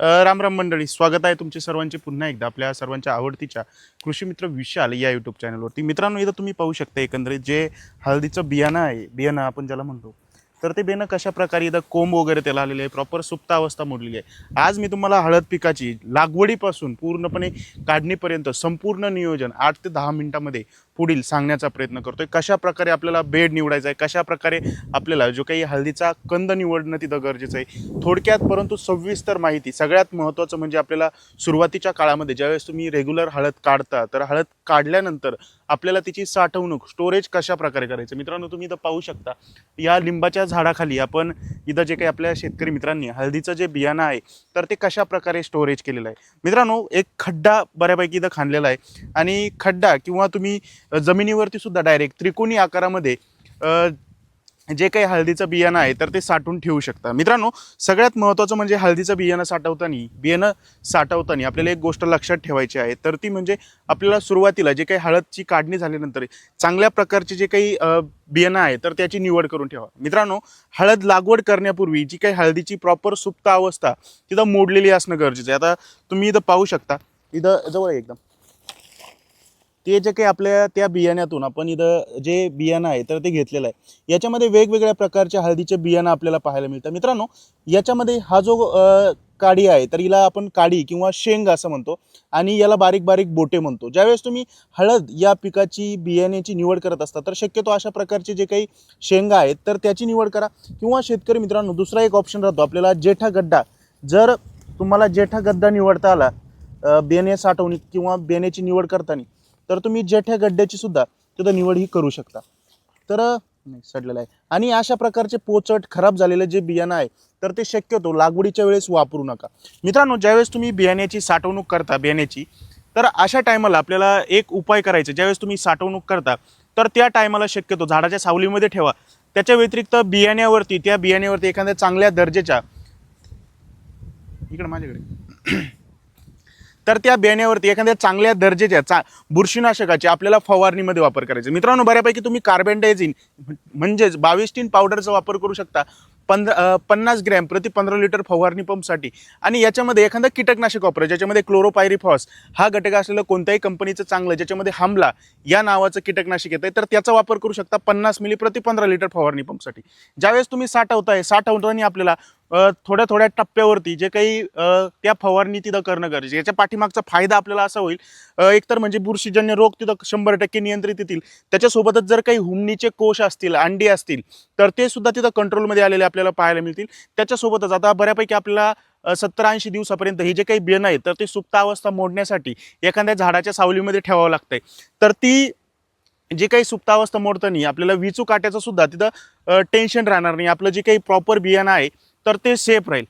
राम राम मंडळी स्वागत आहे तुमचे सर्वांचे पुन्हा एकदा आपल्या सर्वांच्या आवडतीच्या कृषी मित्र विशाल या यूट्यूब चॅनलवरती मित्रांनो इथं तुम्ही पाहू शकता एकंदरीत जे हळदीचं बियाणं आहे बियाणं आपण ज्याला म्हणतो तर ते बियाणं कशा प्रकारे इथं कोंब वगैरे त्याला आलेले आहे प्रॉपर सुप्त अवस्था मोडलेली आहे. आज मी तुम्हाला हळद पिकाची लागवडीपासून पूर्णपणे काढणीपर्यंत संपूर्ण नियोजन आठ ते दहा मिनिटामध्ये पुढील सांगण्याचा प्रयत्न करतोय. कशा प्रकारे आपल्याला बेड निवडायचा आहे? कशा प्रकारे आपल्याला जो काही हळदीचा कंद निवडणं तिथं गरजेचं आहे? थोडक्यात परंतु सविस्तर माहिती सगळ्यात महत्त्वाचं म्हणजे आपल्याला सुरुवातीच्या काळामध्ये ज्यावेळेस तुम्ही रेग्युलर हळद काढता तर हळद काढल्यानंतर आपल्याला तिची साठवणूक स्टोरेज कशा प्रकारे करायचं? मित्रांनो तुम्ही इथं पाहू शकता. या लिंबाच्या झाडाखाली आपण इथं जे काही आपल्या शेतकरी मित्रांनी हळदीचं जे बियाणं आहे तर ते कशा प्रकारे स्टोरेज केलेलं आहे? मित्रांनो एक खड्डा बऱ्यापैकी इथं खाणलेला आहे. आणि खड्डा किंवा तुम्ही जमिनीवरती सुद्धा डायरेक्ट त्रिकोणी आकारामध्ये जे काही हळदीचं बियाणं आहे तर ते साठवून ठेवू शकता. मित्रांनो सगळ्यात महत्त्वाचं म्हणजे हळदीचं बियाणं साठवताना बियाणं साठवताना आपल्याला एक गोष्ट लक्षात ठेवायची आहे. तर ती म्हणजे आपल्याला सुरुवातीला जे काही हळदची काढणी झाल्यानंतर चांगल्या प्रकारचे जे काही बियाणं आहे तर त्याची निवड करून ठेवा. मित्रांनो हळद लागवड करण्यापूर्वी जी काही हळदीची प्रॉपर सुप्त अवस्था तिथं मोडलेली असणं गरजेचं आहे. आता तुम्ही इथं पाहू शकता. इथं जवळ आहे एकदम. ते जे काही आपल्या त्या बियाण्यातून आपण इथं जे बियाणं आहे तर ते घेतलेलं आहे. याच्यामध्ये वेगवेगळ्या प्रकारच्या हळदीचे बियाणं आपल्याला पाहायला मिळतं. मित्रांनो याच्यामध्ये हा जो काडी आहे तर हिला आपण काडी किंवा शेंग असं म्हणतो आणि याला बारीक बारीक बोटे म्हणतो. ज्यावेळेस तुम्ही हळद या पिकाची बियाण्याची निवड करत असता तर शक्यतो अशा प्रकारचे जे काही शेंगा आहेत तर त्याची निवड करा. किंवा शेतकरी मित्रांनो दुसरा एक ऑप्शन राहतो आपल्याला जेठा गड्डा. जर तुम्हाला जेठा गड्डा निवडता आला बियाणे साठवणीत किंवा बियाण्याची निवड करताना तर तुम्ही जेठ्या गड्ड्याची सुद्धा तिथं निवड ही करू शकता. तर नाही सडलेलं आहे. आणि अशा प्रकारचे पोचट खराब झालेले जे बियाणं आहे तर ते शक्यतो लागवडीच्या वेळेस वापरू नका. मित्रांनो ज्यावेळेस तुम्ही बियाण्याची साठवणूक करता बियाण्याची तर अशा टायमाला आपल्याला एक उपाय करायचा ज्यावेळेस तुम्ही साठवणूक करता तर त्या टायमाला शक्यतो झाडाच्या सावलीमध्ये ठेवा. त्याच्या व्यतिरिक्त बियाण्यावरती त्या बियाण्यावरती एखाद्या चांगल्या दर्जाच्या इकडे माझ्याकडे. तर त्या बियाण्यावरती एखाद्या चांगल्या दर्जेच्या चा बुरशीनाशकाचे आपल्याला फवारणीमध्ये वापर करायचा. मित्रांनो बऱ्यापैकी तुम्ही कार्बनडायझिन म्हणजेच बावीस पावडरचा वापर करू शकता. पंधरा पन्नास ग्रॅम प्रति पंधरा लिटर फवारणी पंपसाठी. आणि याच्यामध्ये एखादं कीटकनाशक वापरा ज्याच्यामध्ये क्लोरोपायरिफॉस हा घटक असलेलं कोणत्याही कंपनीचं चांगलं ज्याच्यामध्ये हमला या नावाचं कीटकनाशक येतं तर त्याचा वापर करू शकता पन्नास मिली प्रति पंधरा लिटर फवारणी पंपसाठी. ज्यावेळेस तुम्ही साठवताय साठवताना आपल्याला थोड्या थोड्या टप्प्यावरती जे काही त्या फवारणी तिथं करणं गरजेचं याच्या पाठीमागचा फायदा आपल्याला असा होईल एकतर म्हणजे बुरशीजन्य रोग तिथं शंभर टक्के नियंत्रित येतील. त्याच्यासोबतच जर काही हुमणीचे कोश असतील अंडी असतील तर ते सुद्धा तिथं कंट्रोलमध्ये आलेले आपल्याला पाहायला मिळतील. त्याच्यासोबतच आता बऱ्यापैकी आपल्याला सत्तर ऐंशी दिवसापर्यंत हे जे काही बियाणं आहे तर ते सुप्तावस्था मोडण्यासाठी एखाद्या झाडाच्या सावलीमध्ये ठेवावं लागतंय. तर ती जे काही सुप्तावस्था मोडताना आपल्याला विचू काट्याचं सुद्धा तिथं टेन्शन राहणार नाही. आपलं जे काही प्रॉपर बियाणं आहे तर ते सेफ राहील.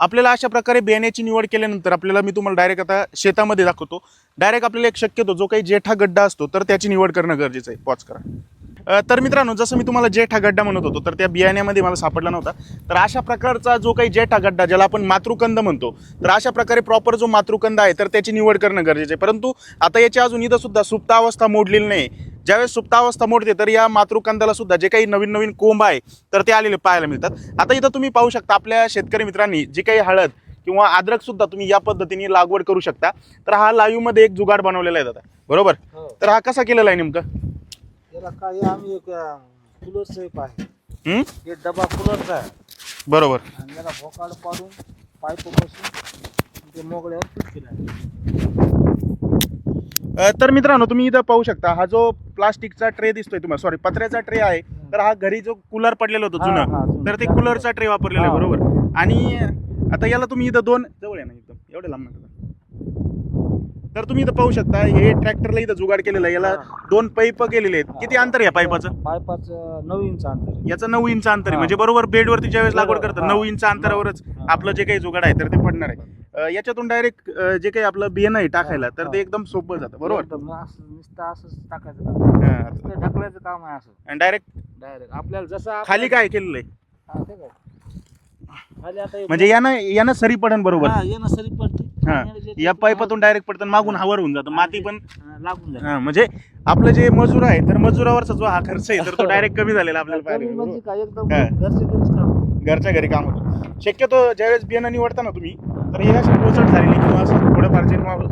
आपल्याला अशा प्रकारे बियाण्याची निवड केल्यानंतर आपल्याला मी तुम्हाला डायरेक्ट आता शेतामध्ये दाखवतो. डायरेक्ट आपल्याला एक शक्यतो जो काही जेठा गड्डा असतो तर त्याची निवड करणं गरजेचं आहे. पॉच करा. तर मित्रांनो जसं मी तुम्हाला जेठा गड्डा म्हणत होतो तर त्या बियाण्यामध्ये मला सापडला नव्हता. तर अशा प्रकारचा जो काही जेठा गड्डा ज्याला आपण मातृकंद म्हणतो तर अशा प्रकारे प्रॉपर जो मातृकंद आहे तर त्याची निवड करणं गरजेचं आहे. परंतु आता याची अजून इथं सुद्धा सुप्तावस्था मोडलेली नाही. ज्यावेळेस सुप्तावस्था मोडते तर या मातृकंदाला सुद्धा जे काही नवीन नवीन कोंब आहे तर ते आलेले पाहायला मिळतात. आता इथं तुम्ही पाहू शकता आपल्या शेतकरी मित्रांनी जी काही हळद किंवा अद्रक सुद्धा तुम्ही या पद्धतीने लागवड करू शकता. तर हा लाईव्हमध्ये एक जुगाड बनवलेला आहे दादा. बरोबर? हो. तर हा कसा केलेला आहे नेमकं? आम्ही एक आहे हं? हे डबा कूलरचा आहे बरोबर आणि याला भोकाड पाडून पाईप बसून ते मोगड्यावर फिट केलं आहे अ, तर मित्रांनो तुम्ही इथं पाहू शकता हा जो प्लास्टिकचा ट्रे दिसतोय तुम्हाला सॉरी पत्र्याचा ट्रे आहे तर हा घरी जो कूलर पडलेला होता हा, जुना हा, जुना. तर ते कूलरचा ट्रे वापरलेला आहे हा. बरोबर आणि आता याला तुम्ही इथं दोन जवळ आहे ना एकदम एवढे लांब नका. तर तुम्ही इथं पाहू शकता हे ट्रॅक्टरला इथं जुगाड केलेलं आहे याला. दोन पाईप केलेले आहेत किती अंतर या पाईपाचं पाईपाचं नऊ इंच अंतर आहे. याचं नऊ इंच अंतर आहे. म्हणजे बरोबर बेडवरती ज्यावेळेस लागवड बरोबर, करतात हा. नऊ इंच अंतरावरच. आपलं जे काही जुगाड आहे तर ते पडणार आहे अ, याच्यातून डायरेक्ट जे काही आपलं बियाणं आहे टाकायला तर ते. एकदम सोपं जातं बरोबर एकदम असं नुसतं असंच टाकायचं काम हा. नुसतं ढकलायचं काम आहे असं आणि डायरेक्ट डायरेक्ट आपल्याला जसं खाली काय केलेलं आहे हा, ते काय. खाली आता हे- म्हणजे यानं यानं सरी पडन बरोबर हा, ना सरी पडते पाण्याला जे- या पाईपातून डायरेक्ट पडतं मागून हवर होऊन जातं माती पण हा, लागून जातं. हा, म्हणजे आपलं जे मजूर आहे तर मजुरावरचा जो हा खर्च आहे तर तो डायरेक्ट कमी झालेला आपल्याला कमी म्हणजे काय एकदम हा. घरचे घरीच काम. घरच्या घरी काम होतं. शक्यतो ज्यावेळेस बियाणं निवडता ना तुम्ही तर हे असे पोचट झालेले किंवा असं थोडंफार जे नॉर्मल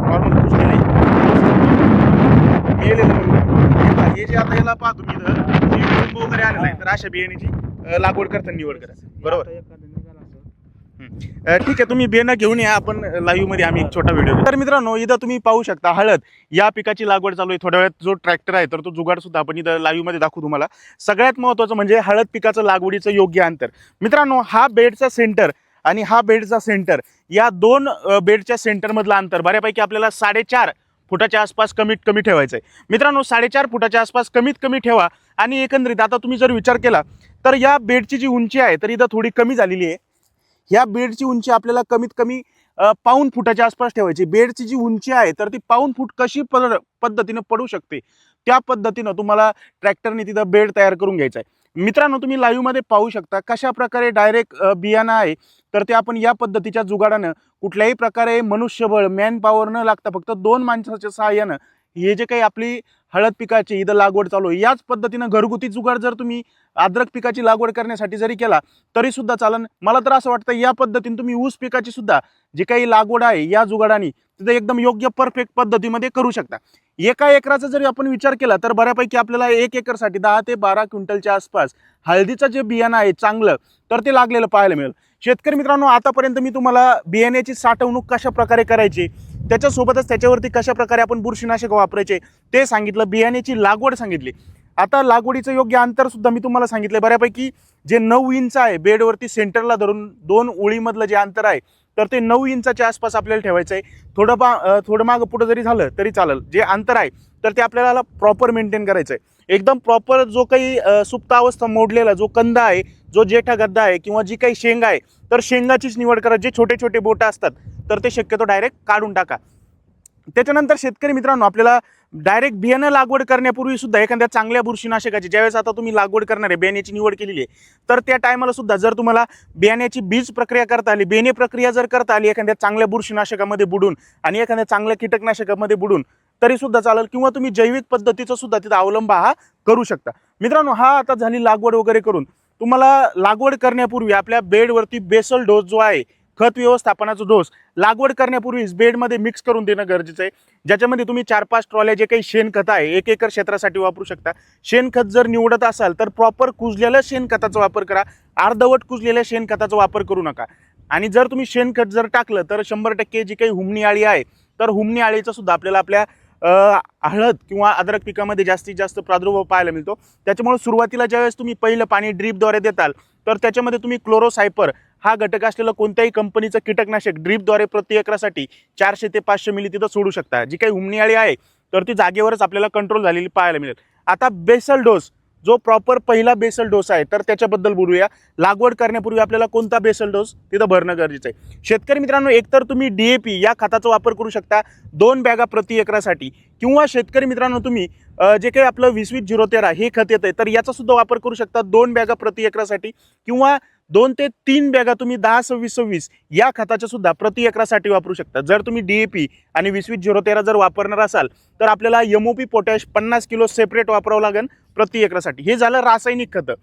मेलेलं म्हणून हे जे आता याला पाहा तुम्ही इथं जे लिंबू वगैरे आलेलं आहे तर अशा बियाण्याची अं, लागवड करताना निवड करा. बरोबर? आता एखादं ठीक आहे तुम्ही बियाणं घेऊन या आपण लाईव्हमध्ये आम्ही एक छोटा व्हिडिओ तर मित्रांनो इथं तुम्ही पाहू शकता हळद या पिकाची लागवड चालू आहे. थोड्या वेळात जो ट्रॅक्टर आहे तर तो जुगाड सुद्धा आपण इथं लाईव्हमध्ये दाखवू तुम्हाला. सगळ्यात महत्त्वाचं म्हणजे हळद पिकाचं लागवडीचं योग्य अंतर. मित्रांनो हा बेडचा सेंटर आणि हा बेडचा सेंटर या दोन बेडच्या सेंटरमधलं अंतर बऱ्यापैकी आपल्याला साडेचार फुटाच्या आसपास कमीत कमी ठेवायचं आहे मित्रांनो साडेचार फुटाच्या आसपास कमीत कमी ठेवा आणि एकंदरीत आता तुम्ही जर विचार केला तर या बेडची जी उंची आहे तर इथं थोडी कमी झालेली आहे. ह्या बेडची उंची आपल्याला कमीत कमी पाऊन पाऊण फुटाच्या आसपास ठेवायची. बेडची जी उंची आहे तर ती पाऊण फूट कशी पड पद्धतीनं पडू शकते? त्या पद्धतीनं तुम्हाला ट्रॅक्टरने तिथं बेड तयार करून घ्यायचा आहे. मित्रांनो तुम्ही लाईव्हमध्ये पाहू शकता कशा प्रकारे डायरेक्ट बियाणं आहे. तर ते आपण या पद्धतीच्या जुगाडानं कुठल्याही प्रकारे मनुष्यबळ मॅन पॉवर न लागता फक्त दोन माणसाच्या सहाय्यानं हे जे काही आपली हळद पिकाची इथं लागवड चालू आहे याच पद्धतीनं घरगुती जुगाड जर तुम्ही अद्रक पिकाची लागवड करण्यासाठी जरी केला तरी सुद्धा चालन. मला तर असं वाटतं या पद्धतीने तुम्ही ऊस पिकाची सुद्धा जी काही लागवड आहे या जुगाडाने तिथं एकदम योग्य परफेक्ट पद्धतीमध्ये करू शकता. एका एकराचा जरी आपण विचार केला तर बऱ्यापैकी आपल्याला एक एकरसाठी दहा ते बारा क्विंटलच्या आसपास हळदीचं जे बियाणं आहे चांगलं तर ते लागलेलं पाहायला मिळेल. शेतकरी मित्रांनो आतापर्यंत मी तुम्हाला बियाण्याची साठवणूक कशा प्रकारे करायची त्याच्यासोबतच त्याच्यावरती कशा प्रकारे आपण बुरशीनाशक वापरायचे ते सांगितलं बियाण्याची लागवड सांगितली. आता लागवडीचं योग्य अंतरसुद्धा मी तुम्हाला सांगितलं बऱ्यापैकी जे नऊ इंच आहे बेडवरती सेंटरला धरून दोन ओळीमधलं जे अंतर आहे तर ते नऊ इंचाच्या आसपास आपल्याला ठेवायचं आहे थोडं बा थोडं मागं पुढं जरी झालं तरी चालेल. जे अंतर आहे तर ते आपल्याला प्रॉपर मेंटेन करायचं आहे एकदम प्रॉपर जो काही सुप्तावस्था अवस्था मोडलेला जो कंद आहे जो जेठा गद्दा आहे किंवा जी काही शेंगा आहे तर शेंगाचीच निवड करा. जे छोटे छोटे बोटं असतात तर ते शक्यतो डायरेक्ट काढून टाका. त्याच्यानंतर शेतकरी मित्रांनो आपल्याला डायरेक्ट बियाणं लागवड करण्यापूर्वी सुद्धा एखाद्या चांगल्या बुरशीनाशकाची ज्यावेळेस आता तुम्ही लागवड करणार आहे बियाण्याची निवड केलेली आहे तर त्या टायमाला सुद्धा जर तुम्हाला बियाण्याची बीज प्रक्रिया करता आली बियाणे प्रक्रिया जर करता आली एखाद्या चांगल्या बुरशीनाशकामध्ये बुडून आणि एखाद्या चांगल्या कीटकनाशकामध्ये बुडून तरी सुद्धा चालेल किंवा तुम्ही जैविक पद्धतीचा सुद्धा तिथं अवलंब हा करू शकता. मित्रांनो हा आता झाली लागवड वगैरे करून तुम्हाला लागवड करण्यापूर्वी आपल्या बेडवरती बेसल डोस जो आहे खत व्यवस्थापनाचा डोस लागवड करण्यापूर्वीच बेडमध्ये मिक्स करून देणं गरजेचं आहे. ज्याच्यामध्ये तुम्ही चार पाच ट्रॉल्या जे काही शेणखत आहे एक एकर क्षेत्रासाठी वापरू शकता. शेणखत जर निवडत असाल तर प्रॉपर कुजलेल्या शेणखताचा वापर करा. अर्धवट कुजलेल्या शेणखताचा वापर करू नका. आणि जर तुम्ही शेणखत जर टाकलं तर शंभर टक्के जी काही हुमणी आळी आहे तर हुमणी आळीचा सुद्धा आपल्याला आपल्या हळद किंवा अद्रक पिकामध्ये जास्तीत जास्त प्रादुर्भाव पाहायला मिळतो. त्याच्यामुळे सुरुवातीला ज्यावेळेस तुम्ही पहिलं पाणी ड्रीपद्वारे देताल तर त्याच्यामध्ये तुम्ही क्लोरोसायपर हा घटक असलेलं कोणत्याही कंपनीचं कीटकनाशक ड्रीपद्वारे प्रति एकरासाठी चारशे ते पाचशे मिली तिथं सोडू शकता. जी काही हुमणीआळी आहे तर ती जागेवरच आपल्याला कंट्रोल झालेली पाहायला मिळेल. आता बेसल डोस जो प्रॉपर पहिला बेसल डोस आहे तर त्याच्याबद्दल बोलूया. लागवड करण्यापूर्वी आपल्याला कोणता बेसल डोस तिथं भरणं गरजेचं आहे. शेतकरी मित्रांनो एकतर तुम्ही डी ए पी या खताचा वापर करू शकता दोन बॅगा प्रति एकरासाठी. किंवा शेतकरी मित्रांनो तुम्ही जे काही आपलं वीस वीस झिरो तेरा हे खत येतं आहे तर याचा सुद्धा वापर करू शकता दोन बॅगा प्रति एकरासाठी. किंवा दोन ते तीन बॅगा तुम्ही दहा सव्वीस सव्वीस या खताच्या सुद्धा प्रति एकरासाठी वापरू शकता. जर तुम्ही डी ए पी आणि वीस वीस झिरो तेरा जर वापरणार असाल तर आपल्याला एम ओ पी पोटॅश पन्नास किलो सेपरेट वापरावं लागेल प्रति एकरासाठी. हे झालं रासायनिक खतं.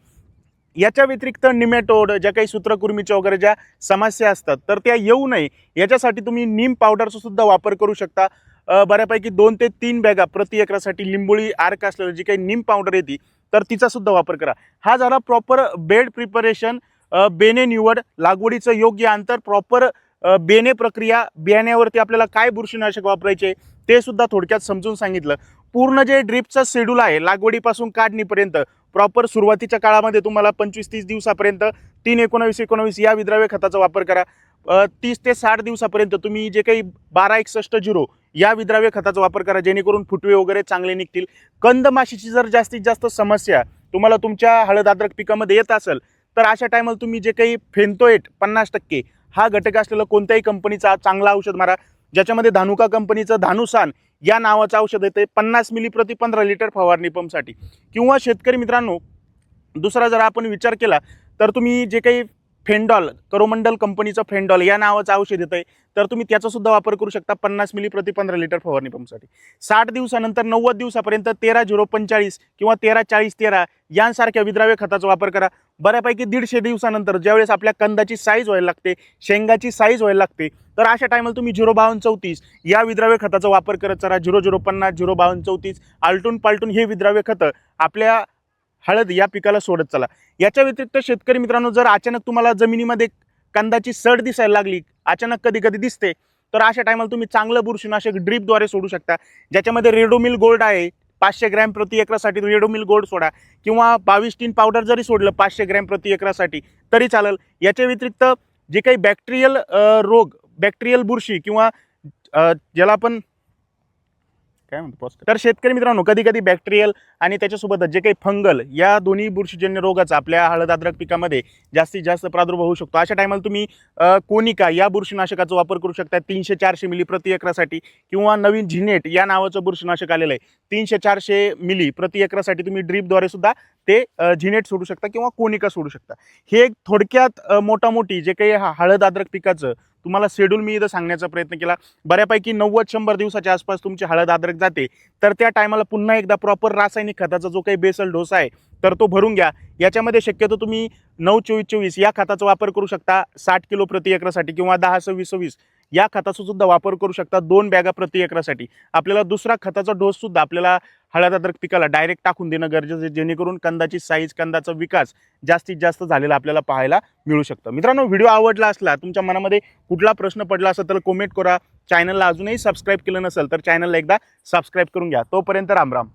याच्या व्यतिरिक्त निमॅटोड ज्या काही सूत्रकुर्मीच्या वगैरे ज्या समस्या असतात तर त्या येऊ नये. याच्यासाठी तुम्ही नीम पावडरचा सुद्धा वापर करू शकता. बऱ्यापैकी दोन ते तीन बॅगा प्रति एकरासाठी लिंबोळी आर्क असलेलं जी काही नीम पावडर येते तर तिचा सुद्धा वापर करा. हा झाला प्रॉपर बेड प्रिपरेशन बेने निवड लागवडीचं योग्य अंतर प्रॉपर बेने प्रक्रिया बियाण्यावरती आपल्याला काय बुरशीनाशक वापरायचे ते सुद्धा थोडक्यात समजून सांगितलं. पूर्ण जे ड्रिपचं शेड्यूल आहे लागवडीपासून काढणीपर्यंत प्रॉपर सुरुवातीच्या काळामध्ये तुम्हाला पंचवीस तीस दिवसापर्यंत तीन एकोणावीस एकोणावीस या विद्राव्य खताचा वापर करा. तीस ते साठ दिवसापर्यंत तुम्ही जे काही बारा एकसष्ट झिरो या विद्राव्य खताचा वापर करा जेणेकरून फुटवे वगैरे चांगले निघतील. कंदमाशीची जर जास्तीत जास्त समस्या तुम्हाला तुमच्या हळद अद्रक पिकामध्ये येत असेल तर अशा टायमाला तुम्ही जे काही फेंतोएट पन्नास टक्के हा घटक असलेलं कोणत्याही कंपनीचा चांगला औषध मारा. ज्याच्यामध्ये धानुका कंपनीचं धानुसान या नावाचं औषध येते पन्नास मिली प्रति पंधरा लिटर फवारणी पंपसाठी किंवा शेतकरी मित्रांनो दुसरा जर आपण विचार केला तर तुम्ही जे काही फेंडॉल करोमंडल कंपनीचं फेंडॉल या नावाचं औषध येतं आहे तर तुम्ही त्याचासुद्धा वापर करू शकता पन्नास मिली प्रति पंधरा लिटर फवारणी पंपसाठी. साठ दिवसानंतर नव्वद दिवसापर्यंत तेरा झिरो पंचाळीस किंवा तेरा चाळीस तेरा यांसारख्या विद्राव्य खताचा वापर करा. बऱ्यापैकी दीडशे दिवसानंतर ज्यावेळेस आपल्या कंदाची साईज व्हायला लागते शेंगाची साईज व्हायला लागते तर अशा टायमाला तुम्ही झिरो बावन्न चौतीस या विद्राव्य खताचा वापर करत चला. झिरो झिरो पन्नास झिरो बावन्न चौतीस आलटून पालटून हे विद्राव्य खतं आपल्या हळद या पिकाला सोडत चला. याच्या व्यतिरिक्त शेतकरी मित्रांनो जर अचानक तुम्हाला जमिनीमध्ये कंदाची सड दिसायला लागली अचानक कधी कधी दिसते तर अशा टायमाला तुम्ही चांगलं बुरशीनाशक ड्रीपद्वारे सोडू शकता. ज्याच्यामध्ये रेडोमिल गोल्ड आहे पाचशे ग्रॅम प्रति एकरासाठी रेडोमिल गोल्ड सोडा. किंवा बावीस टीन पावडर जरी सोडलं पाचशे ग्रॅम प्रति एकरासाठी तरी चालेल. याच्या व्यतिरिक्त जे काही बॅक्टेरियल रोग बॅक्टेरियल बुरशी किंवा ज्याला आपण काय म्हणतो? पॉस्ट तर शेतकरी मित्रांनो कधी कधी बॅक्टेरियल आणि त्याच्यासोबतच जे काही फंगल या दोन्ही बुरशीजन्य रोगाचा आपल्या हळद अद्रक पिकामध्ये जास्तीत जास्त प्रादुर्भाव होऊ शकतो. अशा टायमाला तुम्ही कोनिका या बुरशीनाशकाचा वापर करू शकता. तीनशे चारशे मिली प्रति एकरासाठी किंवा नवीन झिनेट या नावाचं बुरशीनाशक आलेलं आहे. तीनशे चारशे मिली प्रति एकरासाठी तुम्ही ड्रीपद्वारे सुद्धा ते झिनेट सोडू शकता किंवा कोनिका सोडू शकता. हे एक थोडक्यात मोठामोठी जे काही हा हळद अद्रक पिकाचं तुम्हाला शेड्यूल मी इथं सांगण्याचा प्रयत्न केला. बऱ्यापैकी नव्वद शंभर दिवसाच्या आसपास तुमची हळद अद्रक जाते. तर त्या टायमाला पुन्हा एकदा प्रॉपर रासायनिक खताचा जो काही बेसल डोसा आहे तर तो भरून घ्या. याच्यामध्ये शक्यतो तुम्ही नऊ चोवीस चोवीस या खताचा वापर करू शकता. साठ किलो प्रति एकरासाठी किंवा दहा सव्वीस सव्वीस या खताचा सुद्धा वापर करू शकता दोन बॅगा प्रति एकरासाठी. आपल्याला दुसरा खताचा डोस सुद्धा आपल्याला हळद अद्रक पिकाला डायरेक्ट टाकून देणं गरजेचं आहे जेणेकरून कंदाची साईज कंदाचा विकास जास्तीत जास्त झालेला आपल्याला पाहायला मिळू शकतं. मित्रांनो व्हिडिओ आवडला असला तुमच्या मनामध्ये कुठला प्रश्न पडला असेल तर कमेंट करा. चॅनलला अजूनही सबस्क्राईब केलं नसेल तर चॅनलला एकदा सबस्क्राईब करून घ्या. तोपर्यंत राम राम